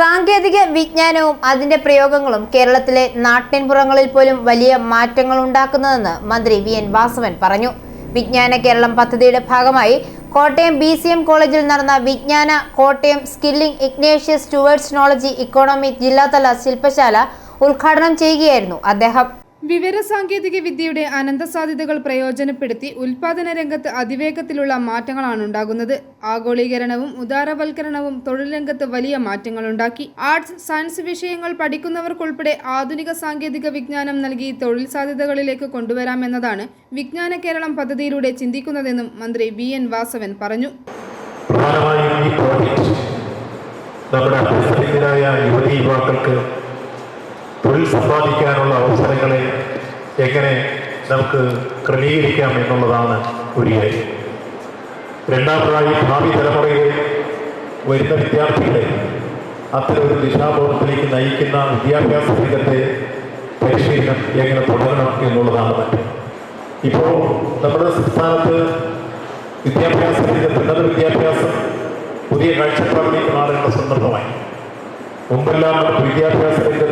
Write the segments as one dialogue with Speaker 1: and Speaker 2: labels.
Speaker 1: സാങ്കേതിക വിജ്ഞാനവും അതിന്റെ പ്രയോഗങ്ങളും കേരളത്തിലെ നാട്ടിൻപുറങ്ങളിൽ പോലും വലിയ മാറ്റങ്ങൾ ഉണ്ടാക്കുന്നതെന്ന് മന്ത്രി വി എൻ വാസവൻ പറഞ്ഞു. വിജ്ഞാന കേരളം പദ്ധതിയുടെ ഭാഗമായി കോട്ടയം ബി സി എം കോളേജിൽ നടന്ന Vijnana Kottayam skilling Ignatius towards knowledge economy ജില്ലാതല ശില്പശാല ഉദ്ഘാടനം ചെയ്യുകയായിരുന്നു അദ്ദേഹം.
Speaker 2: വിവരസാങ്കേതിക വിദ്യയുടെ അനന്ത സാധ്യതകൾ പ്രയോജനപ്പെടുത്തി ഉൽപാദന രംഗത്ത് അതിവേഗത്തിലുള്ള മാറ്റങ്ങളാണ് ഉണ്ടാകുന്നത്. ആഗോളീകരണവും ഉദാരവൽക്കരണവും തൊഴിൽ രംഗത്ത് വലിയ മാറ്റങ്ങളുണ്ടാക്കി ആർട്സ് സയൻസ് വിഷയങ്ങൾ പഠിക്കുന്നവർക്കുൾപ്പെടെ ആധുനിക സാങ്കേതിക വിജ്ഞാനം നൽകി തൊഴിൽ സാധ്യതകളിലേക്ക് കൊണ്ടുവരാമെന്നതാണ് വിജ്ഞാന കേരളം പദ്ധതിയിലൂടെ ചിന്തിക്കുന്നതെന്നും മന്ത്രി വി. എൻ. വാസവൻ പറഞ്ഞു.
Speaker 3: തൊഴിൽ സമ്പാദിക്കാനുള്ള അവസരങ്ങളെ എങ്ങനെ നമുക്ക് ക്രമീകരിക്കാം എന്നുള്ളതാണ് ഒരു രണ്ടാമതായി ഭാവി തലമുറയിലെ വരുന്ന വിദ്യാർത്ഥികളെ അത്തരമൊരു ദിശാബോധത്തിലേക്ക് നയിക്കുന്ന വിദ്യാഭ്യാസ രംഗത്തെ പരിശീലനം എങ്ങനെ തുടരണം എന്നുള്ളതാണ് മറ്റ് ഇപ്പോൾ നമ്മുടെ സംസ്ഥാനത്ത് വിദ്യാഭ്യാസ രംഗത്ത് ഉന്നത വിദ്യാഭ്യാസം പുതിയ കാഴ്ചപ്പാടിലേക്ക് മാറേണ്ട സന്ദർഭമായി. മുമ്പെല്ലാം വിദ്യാഭ്യാസ രംഗത്തും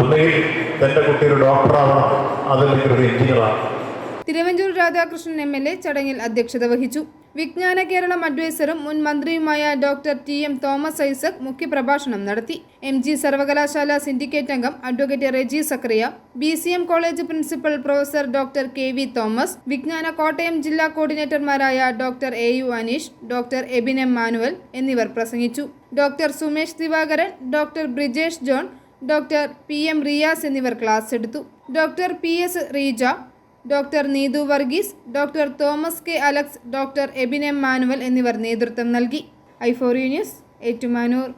Speaker 3: ഒന്നുകിൽ തന്റെ കുട്ടി ഒരു ഡോക്ടറാവണം അതല്ലെങ്കിൽ ഒരു എഞ്ചിനീയറാണ്.
Speaker 2: Thiruvanchoor Radhakrishnan M L A ചടങ്ങിൽ അധ്യക്ഷത വഹിച്ചു. വിജ്ഞാന കേരളം അഡ്വൈസറും മുൻ മന്ത്രിയുമായ doctor T M Thomas Isaac മുഖ്യപ്രഭാഷണം നടത്തി. എം ജി സർവകലാശാല സിൻഡിക്കേറ്റ് അംഗം advocate Reji Zachariah B C M college principal professor doctor K V Thomas Vijnana Kottayam ജില്ലാ കോർഡിനേറ്റർമാരായ doctor A U Aneesh doctor Abin M Manuel എന്നിവർ പ്രസംഗിച്ചു. Doctor Sumesh Divakaran doctor Brijesh John doctor P M Riyas എന്നിവർ class എടുത്തു. Doctor P S Reeja doctor Neethu Varghese doctor Thomas K Alex doctor Abin M Manuel എന്നിവർ നേതൃത്വം നൽകി. ഐഫോറി news Ettumanoor.